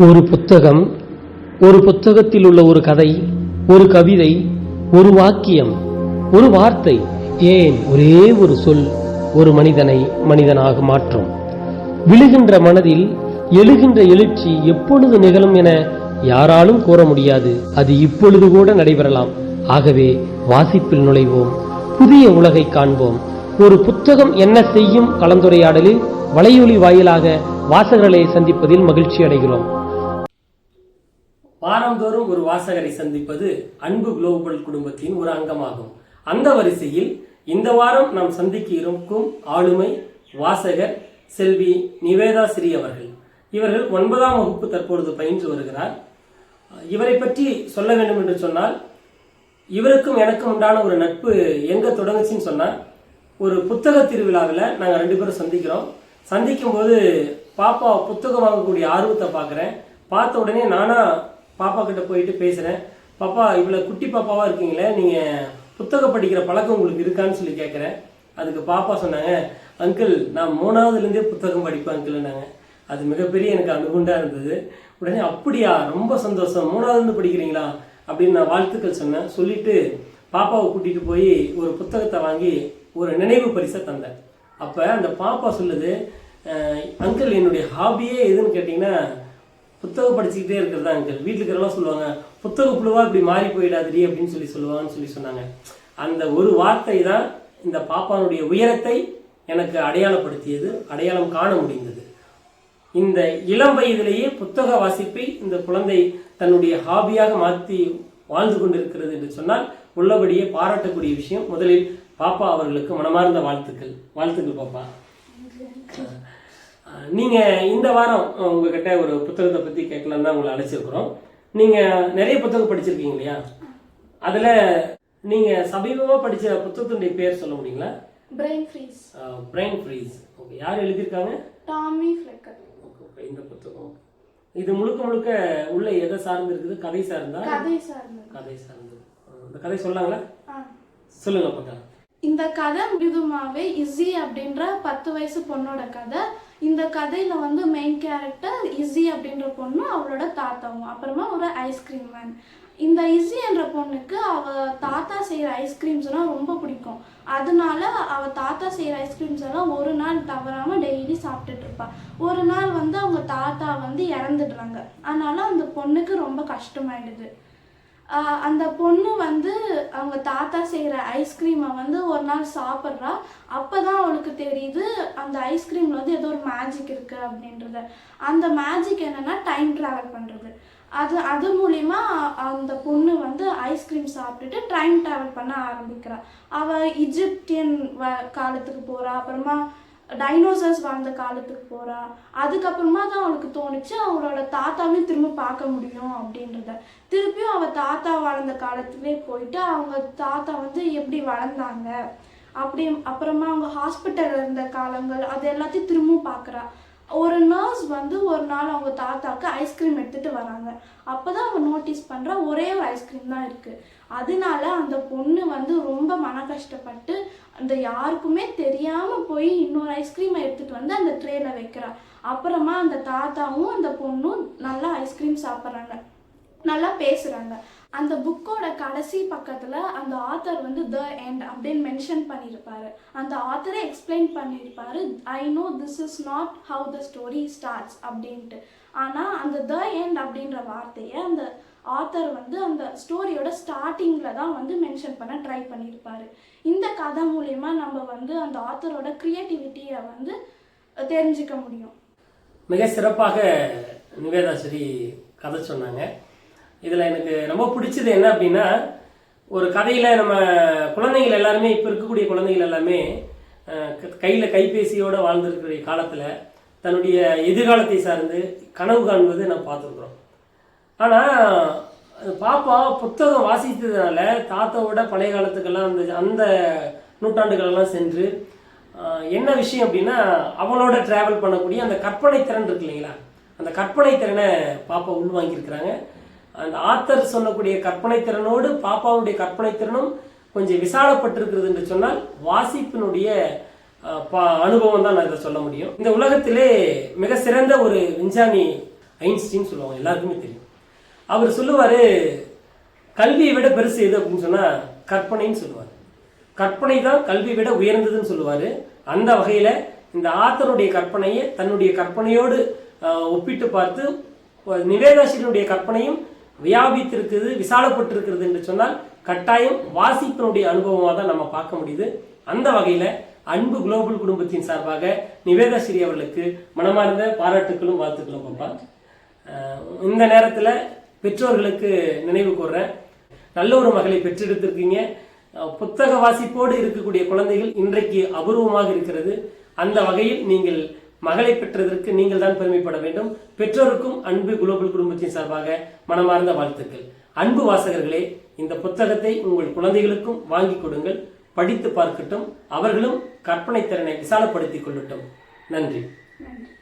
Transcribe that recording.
ஒரு புத்தகம் ஒரு புத்தகத்தில் உள்ள ஒரு கதை ஒரு கவிதை ஒரு வாக்கியம் ஒரு வார்த்தை ஏன் ஒரே ஒரு சொல் ஒரு மனிதனை மனிதனாக மாற்றும்? விழுகின்ற மனதில் எழுகின்ற எழுச்சி எப்பொழுது நிகழும் என யாராலும் கூற முடியாது. அது இப்பொழுது கூட நடைபெறலாம். ஆகவே வாசிப்பில் நுழைவோம். புதிய உலகை காண்போம். ஒரு புத்தகம் என்ன செய்யும் கலந்துரையாடலில் வலையொலி வாயிலாக வாசகர்களை சந்திப்பதில் மகிழ்ச்சி அடைகிறோம். வாரந்தோறும் ஒரு வாசகரை சந்திப்பது அன்பு குளோபல் குடும்பத்தின் ஒரு அங்கமாகும். அந்த வரிசையில் இந்த வாரம் நாம் சந்திக்க இருக்கும் ஆளுமை வாசகர் செல்வி நிவேதா ஸ்ரீ அவர்கள். இவர்கள் ஒன்பதாம் வகுப்பு தற்பொழுது பயின்று வருகிறார். இவரை பற்றி சொல்ல வேண்டும் என்று சொன்னால் இவருக்கும் எனக்கும் உண்டான ஒரு நட்பு எங்க தொடங்குச்சுன்னு சொன்னால் ஒரு புத்தக திருவிழாவில் நாங்கள் ரெண்டு பேரும் சந்திக்கிறோம். சந்திக்கும் போது பாப்பா புத்தகம் வாங்கக்கூடிய ஆர்வத்தை பார்க்குறேன். பார்த்த உடனே நானாக பாப்பா கிட்ட போயிட்டு பேசுகிறேன் பாப்பா இவ்வளோ குட்டி பாப்பாவாக இருக்கீங்களே நீங்கள் புத்தகம் படிக்கிற பழக்கம் உங்களுக்கு இருக்கான்னு சொல்லி கேட்குறேன் அதுக்கு பாப்பா சொன்னாங்க அங்கிள் நான் மூணாவதுலேருந்தே புத்தகம் படிப்பேன் அங்கிள்னாங்க. அது மிகப்பெரிய எனக்கு அனுகுண்டாக இருந்தது. உடனே அப்படியா ரொம்ப சந்தோஷம். மூணாவதுலேருந்து படிக்கிறீங்களா? அப்படின்னு நான் வாழ்த்துக்கள் சொன்னேன். சொல்லிவிட்டு பாப்பாவை கூட்டிகிட்டு போய் ஒரு புத்தகத்தை வாங்கி ஒரு நினைவு பரிசை தந்தேன். அப்போ அந்த பாப்பா சொல்லுது அங்கிள் என்னுடைய ஹாபியே எதுன்னு கேட்டிங்கன்னா புத்தகம் படிச்சுக்கிட்டே இருக்கிறதா அங்கிள்? வீட்டுக்கு இருக்கிறவங்க சொல்லுவாங்க புத்தக புழுவா இப்படி மாறி போயிடாதடி அப்படின்னு சொல்லி சொல்லுவாங்கன்னு சொல்லி சொன்னாங்க. அந்த ஒரு வார்த்தை தான் இந்த பாப்பானுடைய உயரத்தை எனக்கு அடையாளப்படுத்தியது அடையாளம் காண முடிந்தது. இந்த இளம் வயதிலேயே புத்தக வாசிப்பை இந்த குழந்தை தன்னுடைய ஹாபியாக மாற்றி வாழ்ந்து கொண்டிருக்கிறது என்று சொன்னால் உள்ளபடியே பாராட்டக்கூடிய விஷயம் முதலில் பாப்பா அவர்களுக்கு மனமார்ந்த வாழ்த்துக்கள். வாழ்த்துக்கள் பாப்பா. அஹ், நீங்க இந்த வாரம் உங்ககிட்ட ஒரு புத்தகத்தை பத்தி கேட்கலாம் தான் உங்களை அழைச்சிருக்கிறோம். நீங்க நிறைய புத்தகம் படிச்சிருக்கீங்க இல்லையா? அதுல நீங்க சமீபமா படிச்ச புத்தகத்தினுடைய பேர் சொல்ல முடியுங்களா? Brain freeze brain freeze okay யார் எழுதியிருக்காங்க? டாமி ஃப்ளெக்கர் ஓகே, இந்த புத்தகம். இது முழுக்க முழுக்க உள்ள எதை சார்ந்து இருக்குது? கதை சார்ந்தா? கதை சார்ந்தது. கதை சார்ந்தது. அஹ், இந்த கதை சொல்லாங்களா. சொல்லுங்க பக்கா இந்த கதை முழுதுமாவே இஸி அப்படின்ற பத்து வயசு பொண்ணோட கதை. இந்த கதையில வந்து மெயின் கேரக்டர் இசி அப்படின்ற பொண்ணு அவளோட தாத்தாவும் அப்புறமா ஒரு ஐஸ்கிரீம் மேன் இந்த இசி என்ற பொண்ணுக்கு அவ தாத்தா செய்யற எல்லாம் ரொம்ப பிடிக்கும். அதனால அவ தாத்தா செய்யற ஐஸ்கிரீம்ஸ் எல்லாம் ஒரு நாள் தவறாம டெய்லி சாப்பிட்டுட்டு இருப்பா. ஒரு நாள் வந்து அவங்க தாத்தா வந்து இறந்துடுறாங்க. அதனால அந்த பொண்ணுக்கு ரொம்ப கஷ்டமாயிடுது. அந்த பொண்ணு வந்து அவங்க தாத்தா செய்கிற ஐஸ்கிரீமை வந்து ஒரு நாள் சாப்பிட்றா. அப்போ தான் அவளுக்கு தெரியுது அந்த ஐஸ்கிரீமில் வந்து ஏதோ ஒரு மேஜிக் இருக்குது அப்படின்றத. அந்த மேஜிக் என்னென்னா டைம் ட்ராவல் பண்ணுறது அது அது மூலிமா அந்த பொண்ணு வந்து ஐஸ்கிரீம் சாப்பிட்டுட்டு டைம் ட்ராவல் பண்ண ஆரம்பிக்கிறாள் அவள் இஜிப்டியன் வ காலத்துக்கு போகிறா அப்புறமா டைனோசர்ஸ் வாழ்ந்த காலத்துக்கு போகிறா அதுக்கப்புறமா தான் அவளுக்கு தோணுச்சு அவளோட தாத்தாவையும் திரும்ப பார்க்க முடியும் அப்படின்றத. திருப்பியும் அவள் தாத்தா வாழ்ந்த காலத்துலேயே போயிட்டு அவங்க தாத்தா வந்து எப்படி வளர்ந்தாங்க? அப்படி அப்புறமா அவங்க ஹாஸ்பிட்டலில் இருந்த காலங்கள் அது எல்லாத்தையும் திரும்பவும் பார்க்குறா. ஒரு நர்ஸ் வந்து ஒரு நாள் அவங்க தாத்தாக்கு ஐஸ்கிரீம் எடுத்துட்டு வராங்க. அப்போ தான் அவங்க நோட்டீஸ் பண்ணுறா ஒரே ஒரு ஐஸ்கிரீம் தான் இருக்குது அதனால அந்த பொண்ணு வந்து ரொம்ப மன கஷ்டப்பட்டு அந்த யாருக்குமே தெரியாமல் போய் இன்னொரு ஐஸ்கிரீமை எடுத்துகிட்டு வந்து அந்த ட்ரேயில் வைக்கிறா. அப்புறமா அந்த தாத்தாவும் அந்த பொண்ணும் நல்லா ஐஸ்கிரீம் சாப்பிட்றாங்க. நல்லா பேசுகிறாங்க அந்த புக்கோட கடைசி பக்கத்துல அந்த ஆத்தர் வந்து த எண்ட் அப்படின்னு மென்ஷன் பண்ணியிருப்பாரு. அந்த ஆத்தரை எக்ஸ்பிளைன் பண்ணியிருப்பாரு I know this is not how the story starts அப்படின்ட்டு. ஆனால் அந்த த எண்ட் அப்படின்ற வார்த்தையை அந்த ஆத்தர் வந்து அந்த ஸ்டோரியோட ஸ்டார்டிங்கில் தான் வந்து மென்ஷன் பண்ண ட்ரை பண்ணியிருப்பாரு. இந்த கதை மூலயமா நம்ம வந்து அந்த ஆத்தரோட க்ரியேட்டிவிட்டியை வந்து தெரிஞ்சுக்க முடியும். மிக சிறப்பாக நிவேதாஸ்வரி கதை சொன்னாங்க. இதில் எனக்கு ரொம்ப பிடிச்சது என்ன அப்படின்னா ஒரு கதையில் நம்ம குழந்தைகள் எல்லாருமே இப்போ இருக்கக்கூடிய குழந்தைகள் எல்லாமே கையில் கைபேசியோடு வாழ்ந்திருக்கிற காலத்தில் தன்னுடைய எதிர்காலத்தை சார்ந்து கனவு காண்பது நம்ம பார்த்துருக்குறோம். ஆனால் பாப்பா புத்தகம் வாசித்ததுனால தாத்தாவோட பழைய காலத்துக்கெல்லாம் அந்த அந்த நூற்றாண்டுகளெல்லாம் சென்று என்ன விஷயம் அப்படின்னா அவளோட டிராவல் பண்ணக்கூடிய அந்த கற்பனை திறன் இருக்கு இல்லைங்களா? அந்த கற்பனை திறனை பாப்பா உள்வாங்கியிருக்கிறாங்க. அந்த ஆத்தர் சொல்லக்கூடிய கற்பனை திறனோடு பாப்பாவுடைய கற்பனை திறனும் கொஞ்சம் விசாலப்பட்டிருக்கிறது என்று சொன்னால் வாசிப்பினுடைய பா- அனுபவம் தான் நான் இதை சொல்ல முடியும். இந்த உலகத்திலே மிக சிறந்த ஒரு விஞ்ஞானி ஐன்ஸ்டீன் சொல்லுவாங்க எல்லாருக்குமே தெரியும். அவர் சொல்லுவார் கல்வியை விட பெருசு எது? அப்படின்னு சொன்னால் கற்பனைன்னு சொல்லுவார். கற்பனை தான் கல்வியை விட உயர்ந்ததுன்னு சொல்லுவார். அந்த வகையில் இந்த ஆத்தருடைய கற்பனையை தன்னுடைய கற்பனையோடு ஒப்பிட்டு பார்த்து நிவேதாசிரியனுடைய கற்பனையும் வியாபித்திருக்கிறது விசாலப்பட்டிருக்கிறது என்று சொன்னால் கட்டாயம் வாசிப்பினுடைய அனுபவமாக தான் நம்ம பார்க்க முடியுது. அந்த வகையில் அன்பு குளோபல் குடும்பத்தின் சார்பாக நிவேதாசிரி அவர்களுக்கு மனமார்ந்த பாராட்டுக்களும் வாழ்த்துக்களும் பாப்பா இந்த நேரத்தில் பெற்றோர்களுக்கு நினைவு கூறுறேன் நல்ல ஒரு மகளை பெற்றெடுத்திருக்கீங்க. புத்தக வாசிப்போடு இருக்கக்கூடிய குழந்தைகள் இன்றைக்கு அபூர்வமாக இருக்கிறது. அந்த வகையில் நீங்கள் மகளை பெற்றதற்கு நீங்கள் தான் பெருமைப்பட வேண்டும். பெற்றோருக்கும் அன்பு குளோபல் குடும்பத்தின் சார்பாக மனமார்ந்த வாழ்த்துக்கள். அன்பு வாசகர்களே இந்த புத்தகத்தை உங்கள் குழந்தைகளுக்கும் வாங்கி கொடுங்கள். படித்து பார்க்கட்டும். அவர்களும் கற்பனை திறனை விசாலப்படுத்திக் கொள்ளட்டும். நன்றி. நன்றி.